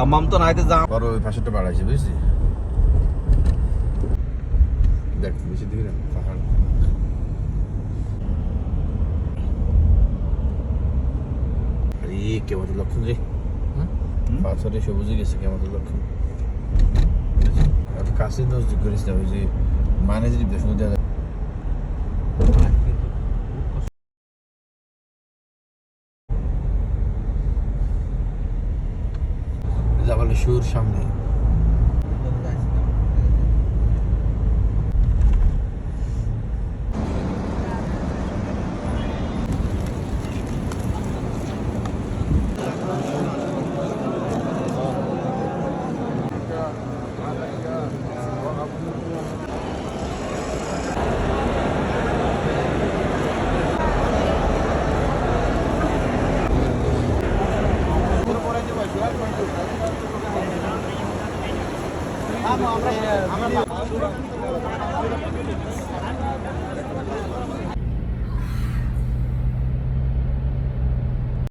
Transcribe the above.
দামাম তো নাইতে যা বড় ওই পাশেরটা বাড়াইছে বুঝছি দেখ বেশি দিবি না পাহাড়। আরে কেমন লক্ষণ রে? পাথরে সবুজে গেছে কেমন লক্ষণ? কাছে নজর করিস না ওই যে মানে যদি বেশ মধ্যে জাবালে সুর সামনে। আমরা